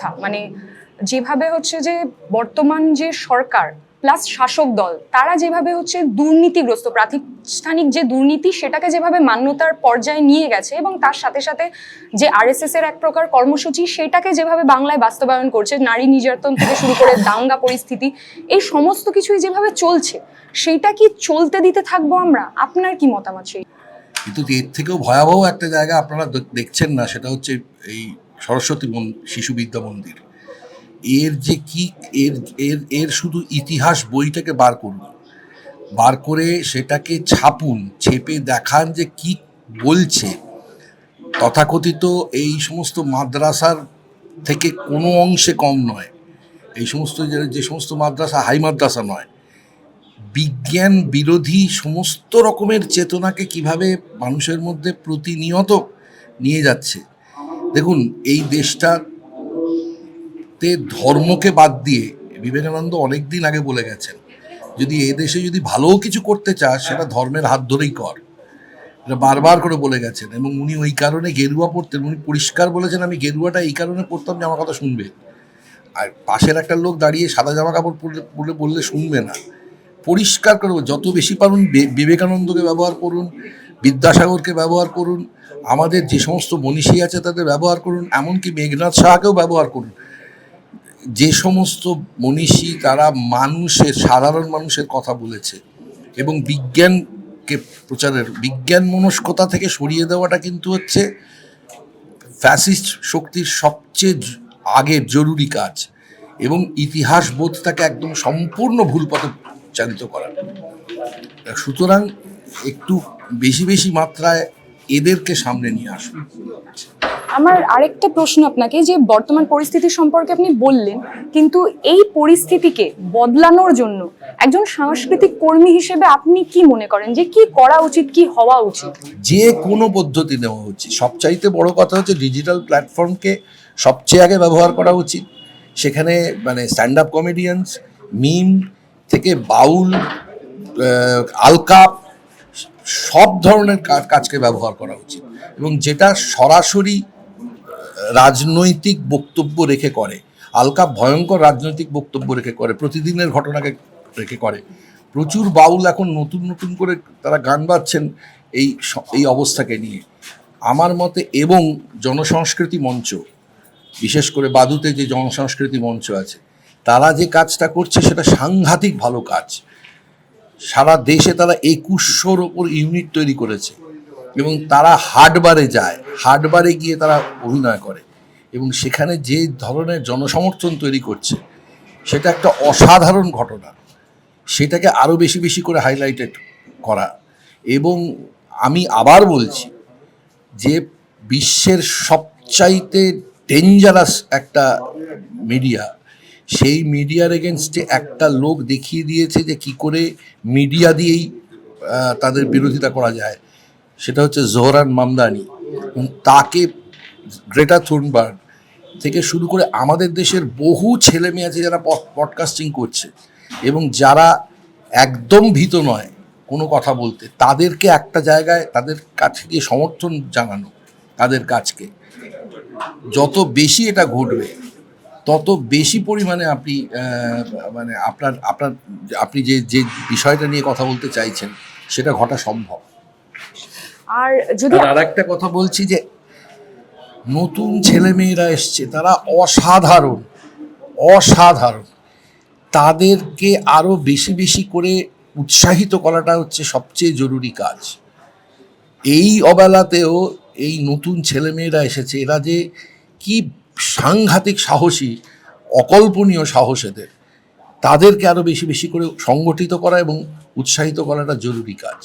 অবস্থা। মানে যেভাবে হচ্ছে যে বর্তমান যে সরকার প্লাস শাসক দল, তারা যেভাবে হচ্ছে দুর্নীতিগ্রস্ত, প্রাতিষ্ঠানিক যে দুর্নীতি, সেটাকে যেভাবে মান্যতার পর্যায়ে নিয়ে গেছে এবং তার সাথে সাথে যে আরএসএস এর এক প্রকার কর্মসূচি, সেটাকে যেভাবে বাংলায় বাস্তবায়ন করছে, নারী নির্যাতন থেকে শুরু করে দাঙ্গা পরিস্থিতি, এই সমস্ত কিছুই যেভাবে চলছে সেইটা কি চলতে দিতে থাকব আমরা? আপনার কি মতামত সেই? কিন্তু এর থেকেও ভয়াবহ একটা জায়গা আপনারা দেখছেন না, সেটা হচ্ছে এই সরস্বতী শিশু বিদ্যা মন্দির। এর যে কি, এর এর এর শুধু ইতিহাস বইটাকে বার করুন। বার করে সেটাকে ছাপুন, ছেপে দেখান যে কি বলছে। তথাকথিত এই সমস্ত মাদ্রাসার থেকে কোনো অংশে কম নয়। এই সমস্ত যে সমস্ত মাদ্রাসা, হাই মাদ্রাসা নয়। বিজ্ঞান বিরোধী সমস্ত রকমের চেতনাকে কীভাবে মানুষের মধ্যে প্রতিনিয়ত নিয়ে যাচ্ছে দেখুন, এই দেশটাতে ধর্মকে বাদ দিয়ে, বিবেকানন্দ অনেক দিন আগে বলে গেছেন, যদি এ দেশে যদি ভালোও কিছু করতে চাস সেটা ধর্মের হাত ধরেই কর। এটা বারবার করে বলে গেছেন, এবং উনি ওই কারণে গেরুয়া পড়তেন, উনি পরিষ্কার বলেছেন, আমি গেরুয়াটা এই কারণে পড়তাম যে আমার কথা শুনবে। আর পাশের একটা লোক দাঁড়িয়ে সাদা জামা কাপড় পরলে বললে শুনবে না। পরিষ্কার করব যত বেশি পারুন, বিবেকানন্দকে ব্যবহার করুন বিদ্যাসাগরকে ব্যবহার করুন, আমাদের যে সমস্ত মনীষী আছে তাদের ব্যবহার করুন, এমনকি মেঘনাথ সাহাকেও ব্যবহার করুন। যে সমস্ত মনীষী, তারা মানুষের, সাধারণ মানুষের কথা বলেছে এবং বিজ্ঞানকে প্রচারের, বিজ্ঞান মনস্কতা থেকে সরিয়ে দেওয়াটা কিন্তু হচ্ছে ফ্যাসিস্ট শক্তির সবচেয়ে আগের জরুরি কাজ এবং ইতিহাস বোধটাকে একদম সম্পূর্ণ ভুল পথে চালিত করা। সুতরাং একটু বেশি বেশি মাত্রায় এদেরকে সামনে নিয়ে আসুন। আমার আরেকটা প্রশ্ন আপনাকে যে বর্তমান পরিস্থিতি সম্পর্কে আপনি বললেন কিন্তু এই পরিস্থিতিকে বদলানোর জন্য একজন সাংস্কৃতিক কর্মী হিসেবে আপনি কি মনে করেন? যে কি করা উচিত কি হওয়া উচিত? যে কোনো পদ্ধতি নেওয়া উচিত। সবচাইতে বড় কথা হচ্ছে ডিজিটাল প্ল্যাটফর্মকে সবচেয়ে আগে ব্যবহার করা উচিত। সেখানে মানে স্ট্যান্ড আপ কমেডিয়ানস মিম থেকে বাউল আলকাপ সব ধরনের কাজকে ব্যবহার করা উচিত। এবং যেটা সরাসরি রাজনৈতিক বক্তব্য রেখে করে আলকা ভয়ঙ্কর রাজনৈতিক বক্তব্য রেখে করে, প্রতিদিনের ঘটনাকে রেখে করে। প্রচুর বাউল এখন নতুন নতুন করে তারা গান বাজছেন এই এই অবস্থাকে নিয়ে। আমার মতে এবং জনসংস্কৃতি মঞ্চ, বিশেষ করে বাদুতে যে জনসংস্কৃতি মঞ্চ আছে, তারা যে কাজটা করছে সেটা সাংঘাতিক ভালো কাজ। সারা দেশে তারা একুশশোর ওপর ইউনিট তৈরি করেছে। এবং তারা হাটবারে যায়। হাটবারে গিয়ে তারা অভিনয় করে। এবং সেখানে যে ধরনের জনসমর্থন তৈরি করছে, সেটা একটা অসাধারণ ঘটনা। সেটাকে আরও বেশি বেশি করে হাইলাইটেড করা। এবং আমি আবার বলছি যে বিশ্বের সবচাইতে ডেঞ্জারাস একটা মিডিয়া সেই মিডিয়ার এগেনস্টে একটা লোক দেখিয়ে দিয়েছে যে কি করে মিডিয়া দিয়েই তাদের বিরোধিতা করা যায়। সেটা হচ্ছে জোহরান মামদানি। তাকে গ্রেটা থুনবার্গ থেকে শুরু করে আমাদের দেশের বহু ছেলে মেয়ে আছে যারা পডকাস্টিং করছে এবং যারা একদম ভীত নয় কোনো কথা বলতে, তাদেরকে একটা জায়গায়, তাদের কাছে গিয়ে সমর্থন জানানো, তাদের কাজকে। যত বেশি এটা ঘটবে তত বেশি পরিমাণে আপনি মানে আপনার আপনার আপনি যে যে বিষয়টা নিয়ে কথা বলতে চাইছেন সেটা ঘটা সম্ভব। আর যদি আর আরেকটা কথা বলছি যে নতুন ছেলে মেয়েরা এসছে তারা অসাধারণ অসাধারণ। তাদেরকে আরও বেশি বেশি করে উৎসাহিত করাটা হচ্ছে সবচেয়ে জরুরি কাজ। এই অবেলাতেও এই নতুন ছেলেমেয়েরা এসেছে এরা যে কি সাংঘাতিক সাহসী, অকল্পনীয় সাহস এদের। তাদেরকে আরও বেশি বেশি করে সংগঠিত করা এবং উৎসাহিত করাটা জরুরি কাজ।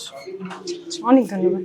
অনেক ধন্যবাদ।